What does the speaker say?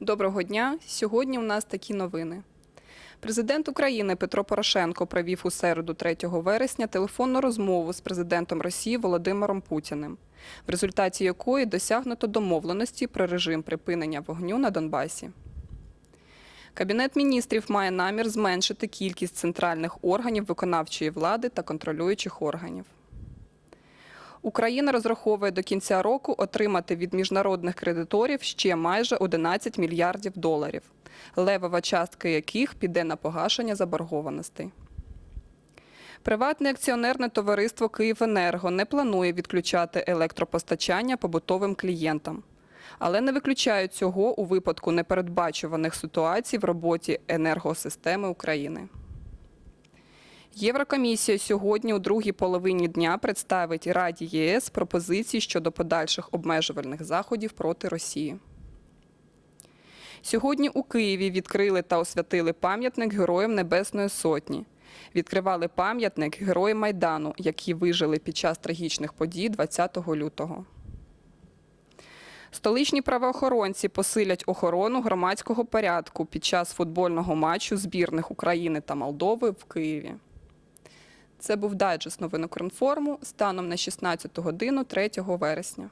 Доброго дня. Сьогодні у нас такі новини. Президент України Петро Порошенко провів у середу 3 вересня телефонну розмову з президентом Росії Володимиром Путіним, в результаті якої досягнуто домовленості про режим припинення вогню на Донбасі. Кабінет міністрів має намір зменшити кількість центральних органів виконавчої влади та контролюючих органів. Україна розраховує до кінця року отримати від міжнародних кредиторів ще майже 11 мільярдів доларів, левова частка яких піде на погашення заборгованостей. Приватне акціонерне товариство «Київенерго» не планує відключати електропостачання побутовим клієнтам, але не виключають цього у випадку непередбачуваних ситуацій в роботі енергосистеми України. Єврокомісія сьогодні у другій половині дня представить Раді ЄС пропозиції щодо подальших обмежувальних заходів проти Росії. Сьогодні у Києві відкрили та освятили пам'ятник Героям Небесної Сотні. Відкривали пам'ятник Героям Майдану, які вижили під час трагічних подій 20 лютого. Столичні правоохоронці посилять охорону громадського порядку під час футбольного матчу збірних України та Молдови в Києві. Це був дайджест новин Укрінформу станом на 16 годину 3 вересня.